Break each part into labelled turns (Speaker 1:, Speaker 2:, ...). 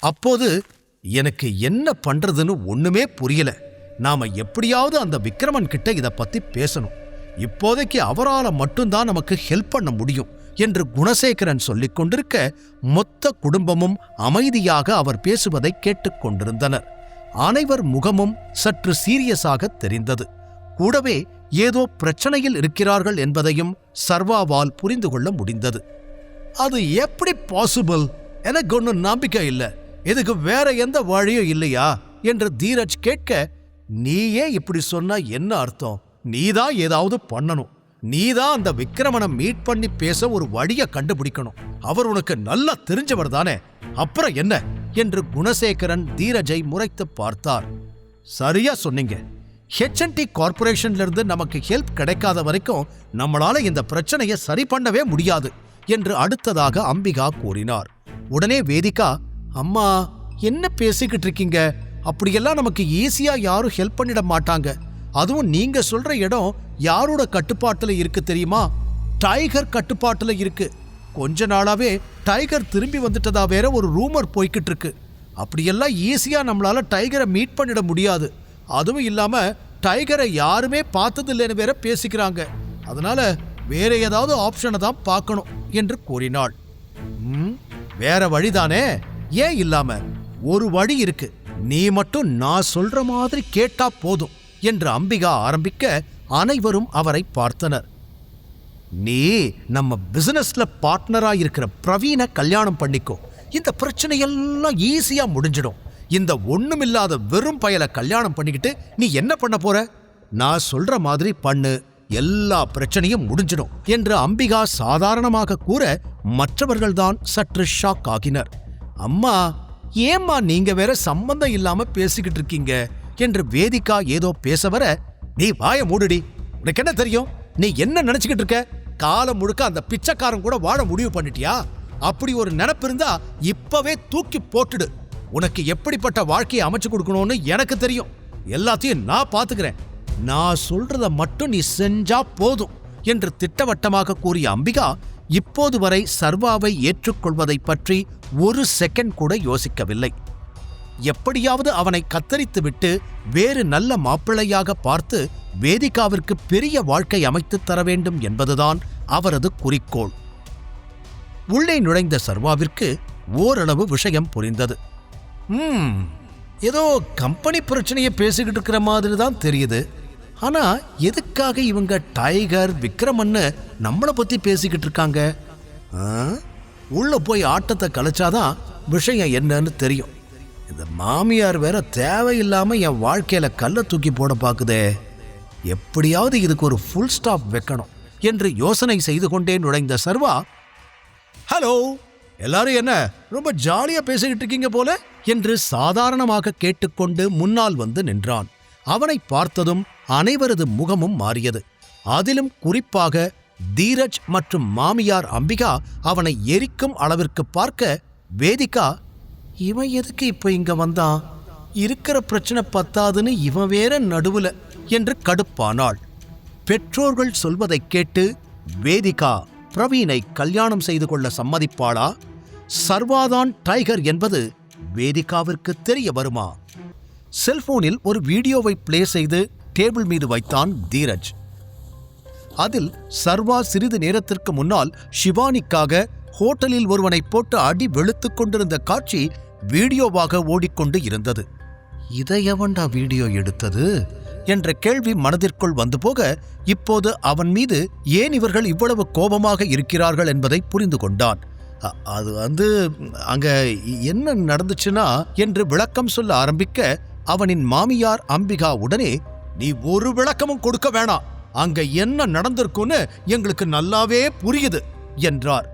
Speaker 1: அப்போது எனக்கு என்ன பண்றதுன்னு ஒண்ணுமே புரியல. நாம எப்படியாவது அந்த விக்ரமன் கிட்ட இதை பத்தி பேசணும். இப்போதைக்கு அவரால மட்டும்தான் நமக்கு ஹெல்ப் பண்ண முடியும் என்று குணசேகரன் சொல்லிக் கொண்டிருக்க மொத்த குடும்பமும் அமைதியாக அவர் பேசுவதை கேட்டுக்கொண்டிருந்தனர் அனைவர் முகமும் சற்று சீரியஸாக தெரிந்தது. கூடவே ஏதோ பிரச்சனையில் இருக்கிறார்கள் என்பதையும் சர்வாவால் புரிந்து கொள்ள முடிந்தது. அது எப்படி பாசிபிள் எனக்கு ஒன்றும் நம்பிக்கை இல்லை. இதுக்கு வேற எந்த வழியும் இல்லையா? என்று தீரஜ் கேட்க நீயே இப்படி சொன்னா என்ன அர்த்தம்? நீதான் ஏதாவது பண்ணணும். நீதான் அந்த விக்ரமனை மீட் பண்ணி பேச ஒரு வழியை கண்டுபிடிக்கணும். அவர் உனக்கு நல்லா தெரிஞ்சவர் தானே. அப்புறம் என்ன? என்று குணசேகரன் தீரஜை முறைத்து பார்த்தார். சரியா சொன்னீங்க. ஹெச்என்டி கார்பரேஷன்ல இருந்து நமக்கு ஹெல்ப் கிடைக்காத வரைக்கும் நம்மளால இந்த பிரச்சனையை சரி பண்ணவே முடியாது என்று அடுத்ததாக அம்பிகா கூறினார். உடனே வேதிகா அம்மா என்ன பேசிக்கிட்டு இருக்கீங்க அப்படியெல்லாம் நமக்கு ஈஸியா யாரும் ஹெல்ப் பண்ணிட மாட்டாங்க. அதுவும் நீங்க சொல்ற இடம் யாரோட கட்டுப்பாட்டுல இருக்கு தெரியுமா? டைகர் கட்டுப்பாட்டுல இருக்கு. கொஞ்ச நாளாவே டைகர் திரும்பி வந்துட்டதா வேற ஒரு ரூமர் போய்கிட்டு இருக்கு அப்படியெல்லாம் ஈஸியாக நம்மளால் டைகரை மீட் பண்ணிட முடியாது. அதுவும் இல்லாமல் டைகரை யாருமே பார்த்ததில்லைன்னு வேற பேசிக்கிறாங்க. அதனால வேற ஏதாவது ஆப்ஷனை தான் பார்க்கணும் என்று கூறினாள். ம், வேற வழிதானே? ஏன் இல்லாம? ஒரு வழி இருக்கு. நீ மட்டும் நான் சொல்ற மாதிரி கேட்டா போதும் என்று அம்பிகா ஆரம்பிக்க அனைவரும் அவரை பார்த்தனர். நீ நம்ம பிசினஸ்ல பார்ட்னரா இருக்கிற பிரவீனை கல்யாணம் பண்ணிக்கோ. இந்த பிரச்சனையெல்லாம் ஈஸியா முடிஞ்சிடும். இந்த ஒண்ணுமில்லாத வெறும் பயலை கல்யாணம் பண்ணிக்கிட்டு நீ என்ன பண்ண போற? நான் சொல்ற மாதிரி பண்ணு. எல்லா பிரச்சனையும் முடிஞ்சிடும் என்று அம்பிகா சாதாரணமாக கூற மற்றவர்கள்தான் சற்று ஷாக் ஆகினர். அம்மா ஏம்மா நீங்க வேற சம்பந்தம் இல்லாம பேசிக்கிட்டு இருக்கீங்க? என்று வேதிகா ஏதோ பேச வர நீ வாய மூடுடி. உனக்கு என்ன தெரியும்? நீ என்ன நினைச்சுக்கிட்டு இருக்க? காலம் முழுக்க அந்த பிச்சைக்காரன் கூட வாழ முடிவு பண்ணிட்டியா? அப்படி ஒரு நினப்பு இருந்தா இப்பவே தூக்கி போட்டுடு. உனக்கு எப்படிப்பட்ட வாழ்க்கையை அமைச்சு கொடுக்கணும்னு எனக்கு தெரியும். எல்லாத்தையும் நான் பாத்துக்கிறேன். நான் சொல்றத மட்டும் நீ செஞ்சா போதும் என்று திட்டவட்டமாக கூறிய அம்பிகா இப்போது வரை சர்வாவை ஏற்றுக்கொள்வதை பற்றி ஒரு செகண்ட் கூட யோசிக்கவில்லை. எப்படியாவது அவனை கத்தரித்துவிட்டு வேறு நல்ல மாப்பிள்ளையாக பார்த்து வேதிகாவிற்கு பெரிய வாழ்க்கை அமைத்துத் தர வேண்டும் என்பதுதான் அவரது குறிக்கோள். உள்ளே நுழைந்த சர்வாவிற்கு ஓரளவு விஷயம் புரிந்தது. ம் ஏதோ கம்பெனி பிரச்சனையை பேசிக்கிட்டு இருக்கிற மாதிரி தான் தெரியுது. ஆனா எதுக்காக இவங்க டைகர் விக்ரமன்னு நம்மளை பத்தி பேசிக்கிட்டு இருக்காங்க? உள்ள போய் ஆட்டத்தை கலைச்சாதான் விஷயம் என்னன்னு தெரியும். இந்த மாமியார் வேற தேவையில்லாம என் வாழ்க்கையில கல்லை தூக்கி போட பாக்குதே. எப்படியாவது இதுக்கு ஒரு ஃபுல் ஸ்டாப் வைக்கணும் என்று யோசனை செய்து கொண்டே நுழைந்த சர்வா ஹலோ எல்லாரும் என்ன ரொம்ப ஜாலியா பேசிக்கிட்டு இருக்கீங்க போல? என்று சாதாரணமாக கேட்டுக்கொண்டு முன்னால் வந்து நின்றான். அவனை பார்த்ததும் அனைவரது முகமும் மாறியது. அதிலும் குறிப்பாக தீரஜ் மற்றும் மாமியார் அம்பிகா அவனை எரிக்கும் அளவிற்கு பார்க்க வேதிகா இவன் எதுக்கு இப்ப இங்க வந்தான்? இருக்கிற பிரச்சனை பத்தாதுன்னு இவன் வேற நடுவுல என்று கடுப்பானாள். பெற்றோர்கள் சொல்வதைக் கேட்டு வேதிகா பிரவீனை கல்யாணம் செய்து கொள்ள சம்மதிப்பாளா? சர்வாதான் டைகர் என்பது வேதிகாவிற்கு தெரிய வருமா? செல்போனில் ஒரு வீடியோவை ப்ளே செய்து டேபிள் மீது வைத்தான் தீரஜ். அதில் சர்வா சிறிது நேரத்திற்கு முன்னால் ஷிவானிக்காக ஹோட்டலில் ஒருவனை போட்டு அடி வெளுத்துக் கொண்டிருந்த காட்சி வீடியோவாக ஓடிக்கொண்டு இருந்தது. இதை எவன்டா வீடியோ எடுத்தது? என்ற கேள்வி மனதிற்குள் வந்து போக இப்போது அவன் மீது ஏன் இவர்கள் இவ்வளவு கோபமாக இருக்கிறார்கள் என்பதை புரிந்து கொண்டான். அது வந்து அங்க என்ன நடந்துச்சுன்னா? என்று விளக்கம் சொல்ல ஆரம்பிக்க அவனின் மாமியார் அம்பிகா உடனே நீ ஒரு விளக்கமும் கொடுக்க வேணாம். அங்க என்ன நடந்திருக்குன்னு எங்களுக்கு நல்லாவே புரியுது என்றார்.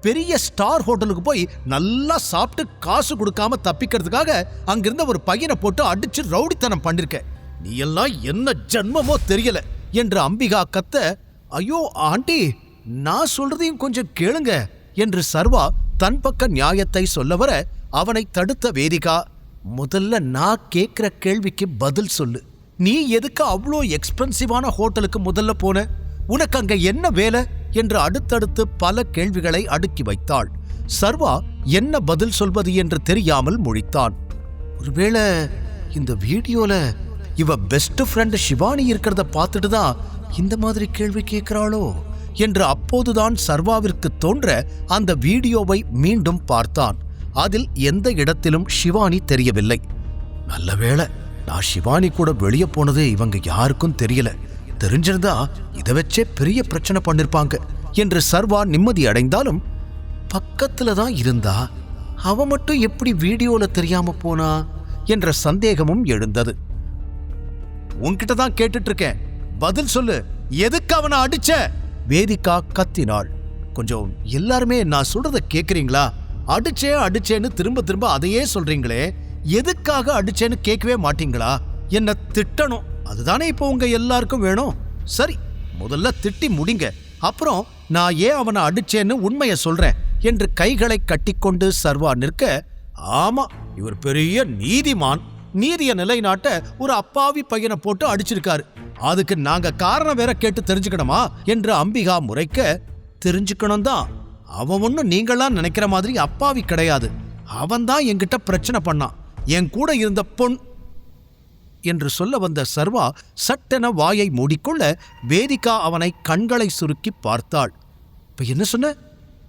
Speaker 1: பெரிய ஸ்டார் ஹோட்டலுக்கு போய் நல்லா சாப்பிட்டு காசு கொடுக்காம தப்பிக்கிறதுக்காக அங்கிருந்த ஒரு பையனை போட்டு அடிச்சு ரவுடித்தனம் பண்ணிருக்க. நீ எல்லாம் என்ன ஜென்மமோ தெரியல என்று அம்பிகா கத்த ஐயோ ஆண்டி நான் சொல்றதையும் கொஞ்சம் கேளுங்க என்று சர்வா தன் பக்க நியாயத்தை சொல்ல வர அவனை தடுத்த வேதிகா முதல்ல நான் கேட்குற கேள்விக்கு பதில் சொல்லு. நீ எதுக்கு அவ்வளோ எக்ஸ்பென்சிவான ஹோட்டலுக்கு முதல்ல போன? உனக்கு அங்க என்ன வேலை? என்று அடுத்தடுத்து பல கேள்விகளை அடுக்கி வைத்தாள். சர்வா என்ன பதில் சொல்வது என்று தெரியாமல் முழித்தான். ஒருவேளை இந்த வீடியோல இவ பெஸ்ட் ஃப்ரெண்ட் சிவானி இருக்கிறத பார்த்துட்டு தான் இந்த மாதிரி கேள்வி கேட்கிறாளோ என்று அப்போதுதான் சர்வாவிற்கு தோன்ற அந்த வீடியோவை மீண்டும் பார்த்தான். அதில் எந்த இடத்திலும் ஷிவானி தெரியவில்லை. நல்ல வேளை நான் ஷிவானி கூட வெளியே போனது இவங்க யாருக்கும் தெரியல. தெரிஞ்சிருந்தா இதை வச்சே பெரிய பிரச்சனை பண்ணிருப்பாங்க என்று சர்வா நிம்மதி அடைந்தாலும் பக்கத்துல தான் இருந்தா அவ மட்டும் எப்படி வீடியோல தெரியாம போனா என்ற சந்தேகமும் எழுந்தது. உன்கிட்ட தான் கேட்டுட்டு இருக்கேன் பதில் சொல்லு. எதுக்கு அவனை அடிச்ச? வேதிகா கத்தினாள். கொஞ்சம் எல்லாருமே நான் சொல்றத கேக்குறீங்களா? அடிச்சே அடிச்சேன்னு திரும்ப திரும்ப அதையே சொல்றீங்களே? எதுக்காக அடிச்சேன்னு கேட்கவே மாட்டீங்களா? என்ன திட்டணும். அதுதானே இப்போ உங்க எல்லாருக்கும் வேணும். சரி முதல்ல திட்டி முடிங்க. அப்புறம் நான் ஏன் அவனை அடிச்சேன்னு உண்மையை சொல்றேன் என்று கைகளை கட்டிக்கொண்டு சர்வா நிற்க ஆமா இவர் பெரிய நீதிமான். நீதிய நிலைநாட்ட ஒரு அப்பாவி பையனை போட்டு அடிச்சிருக்காரு. அதுக்கு நாங்க காரணம் வேற கேட்டு தெரிஞ்சுக்கணுமா? என்று அம்பிகா முறைக்க தெரிஞ்சுக்கணும் தான் அவன் ஒன்றும் நீங்களாம் நினைக்கிற மாதிரி அப்பாவி கிடையாது. அவன் தான் என்கிட்ட பிரச்சனை பண்ணான். என் கூட இருந்த பொன் என்று சொல்ல வந்த சர்வா சட்டென வாயை மூடிக்கொள்ள வேதிகா அவனை கண்களை சுருக்கி பார்த்தாள். இப்ப என்ன சொன்ன?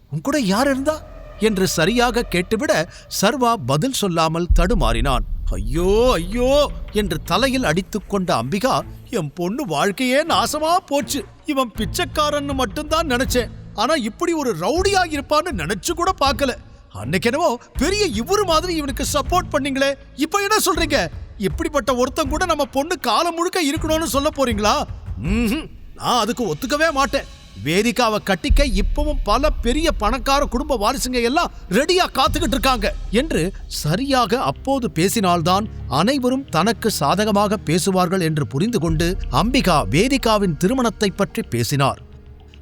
Speaker 1: உன் கூட யார் இருந்தா? என்று சரியாக கேட்டுவிட சர்வா பதில் சொல்லாமல் தடுமாறினான். ஐயோ ஐயோ என்று தலையில் அடித்துக்கொண்ட அம்பிகா என் பொண்ணு வாழ்க்கையே நாசமா போச்சு. இவன் பிச்சைக்காரன்னு மட்டும்தான் நினைச்சேன். ஆனா இப்படி ஒரு ரவுடியா இருப்பான்னு நினைச்சு கூட பார்க்கல. அன்னைக்கு என்னவோ பெரிய இவரு மாதிரி இவனுக்கு சப்போர்ட் பண்ணீங்களே. இப்போ என்ன சொல்றீங்க? இப்படிப்பட்ட ஒருத்தன் கூட நம்ம பொண்ணு காலம் முழுக்க இருக்கணும்னு சொல்ல போறீங்களா? ம்ஹும். நான் அதுக்கு ஒத்துக்கவே மாட்டேன். வேதிகாவை கட்டிக்க இப்பவும் பல பெரிய பணக்கார குடும்ப வாரிசுங்க எல்லாம் ரெடியா காத்துக்கிட்டு இருக்காங்க என்று சரியாக அப்போது பேசினால்தான் அனைவரும் தனக்கு சாதகமாக பேசுவார்கள் என்று புரிந்து கொண்டு அம்பிகா வேதிகாவின் திருமணத்தை பற்றி பேசினார்.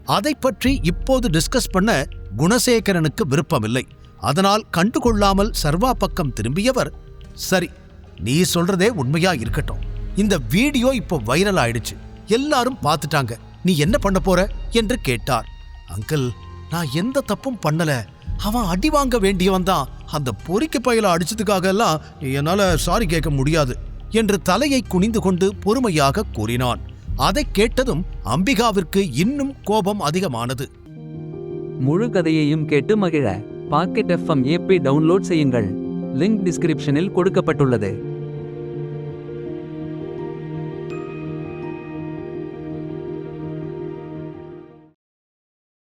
Speaker 1: அதை பற்றி இப்போது டிஸ்கஸ் பண்ண குணசேகரனுக்கு விருப்பமில்லை. அதனால் கண்டுகொள்ளாமல் சர்வா பக்கம் திரும்பியவர் சரி நீ சொல்றதே உண்மையா இருக்கட்டும். இந்த வீடியோ இப்போ வைரல் ஆயிடுச்சு. எல்லாரும் பார்த்துட்டாங்க. நீ என்ன பண்ண போற? என்று கேட்டார். அங்கிள் நான் எந்த தப்பும் பண்ணல. அவன் அடி வாங்க வேண்டியவன் தான். அந்த பொறிக்கு பயல அடிச்சதுக்காக எல்லாம் என்னால சாரி கேட்க முடியாது. என்று தலையை குனிந்து கொண்டு பொறுமையாக கூறினான். அதைக் கேட்டதும் அம்பிகாவிற்கு இன்னும் கோபம் அதிகமானது.
Speaker 2: முழு கதையையும் கேட்டு மகிழ பாக்கெட் எஃப்எம் ஏபி டவுன்லோட் செய்யுங்கள். லிங்க் டிஸ்கிரிப்ஷனில் கொடுக்கப்பட்டுள்ளது.